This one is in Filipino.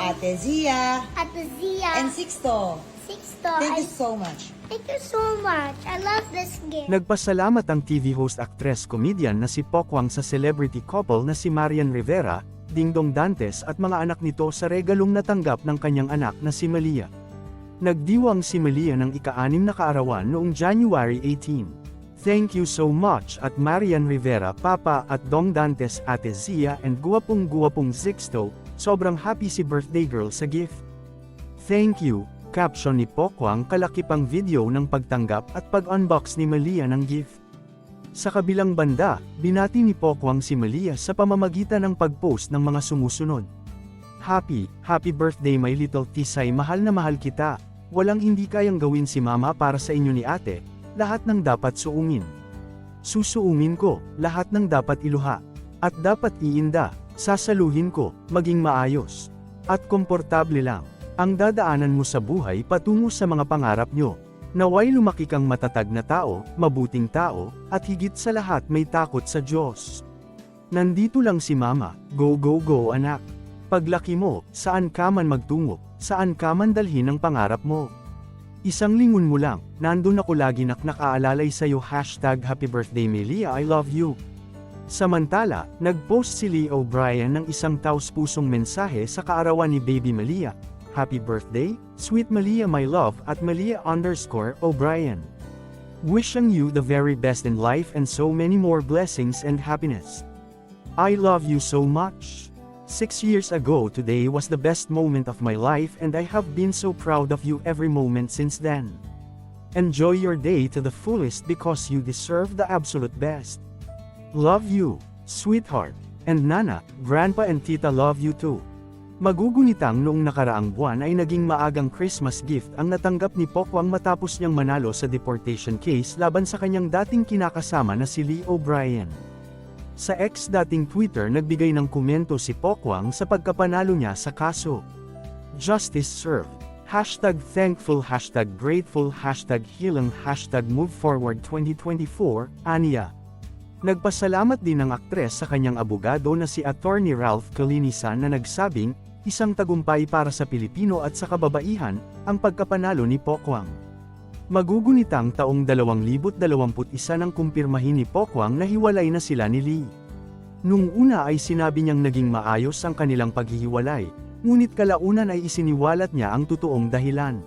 Ate Zia, At the Zia. and Sixto. Sixto. Thank I, you so much. thank you so much. I love this gift. Nagpasalamat ang TV host actress comedian na si Pokwang sa celebrity couple na si Marian Rivera, Dingdong Dantes at mga anak nito sa regalong natanggap ng kanyang anak na si Malia. Nagdiwang si Malia ng ika-anim na kaarawan noong January 18. Thank you so much at Marian Rivera Papa at Dong Dantes Ate Zia and guwapong guwapong Zixto, sobrang happy si birthday girl sa gift. Thank you, caption ni Pokwang kalakipang video ng pagtanggap at pag-unbox ni Malia ng gift. Sa kabilang banda, binati ni Pokwang si Malia sa pamamagitan ng pag-post ng mga sumusunod. Happy, happy birthday my little Tisay mahal na mahal kita, walang hindi kayang gawin si mama para sa inyo ni ate, lahat ng dapat suungin. Susuungin ko, lahat ng dapat iluha. At dapat iinda, sasaluhin ko, maging maayos. At komportable lang. Ang dadaanan mo sa buhay patungo sa mga pangarap nyo. Naway lumaki kang matatag na tao, mabuting tao, at higit sa lahat may takot sa Diyos. Nandito lang si Mama, go go go anak. Paglaki mo, saan ka man magtungo, saan ka man dalhin ang pangarap mo. Isang lingon mo lang, nandun ako lagi nak nakaalalay sa'yo hashtag happy birthday Melia I love you. Samantala, nag-post si Lee O'Brien ng isang taus-pusong mensahe sa kaarawan ni Baby Malia. Happy birthday, sweet Malia my love at Malia underscore O'Brien. Wishing you the very best in life and so many more blessings and happiness. I love you so much. Six years ago today was the best moment of my life and I have been so proud of you every moment since then. Enjoy your day to the fullest because you deserve the absolute best. Love you, sweetheart. And Nana, Grandpa and Tita love you too. Magugunitang noong nakaraang buwan ay naging maagang Christmas gift ang natanggap ni Pokwang matapos niyang manalo sa deportation case laban sa kanyang dating kinakasama na si Lee O'Brien. Sa ex dating Twitter nagbigay ng komento si Pokwang sa pagkapanalo niya sa kaso. Justice served. Hashtag thankful, hashtag grateful, hashtag healing, hashtag move forward 2024, Anya. Nagpasalamat din ang aktres sa kanyang abogado na si Attorney Ralph Kalinisan na nagsabing, isang tagumpay para sa Pilipino at sa kababaihan, ang pagkapanalo ni Pokwang. Magugunitang taong 2021 nang kumpirmahin ni Pokwang na hiwalay na sila ni Lee. Nung una ay sinabi niyang naging maayos ang kanilang paghihiwalay, ngunit kalaunan ay isiniwalat niya ang totoong dahilan.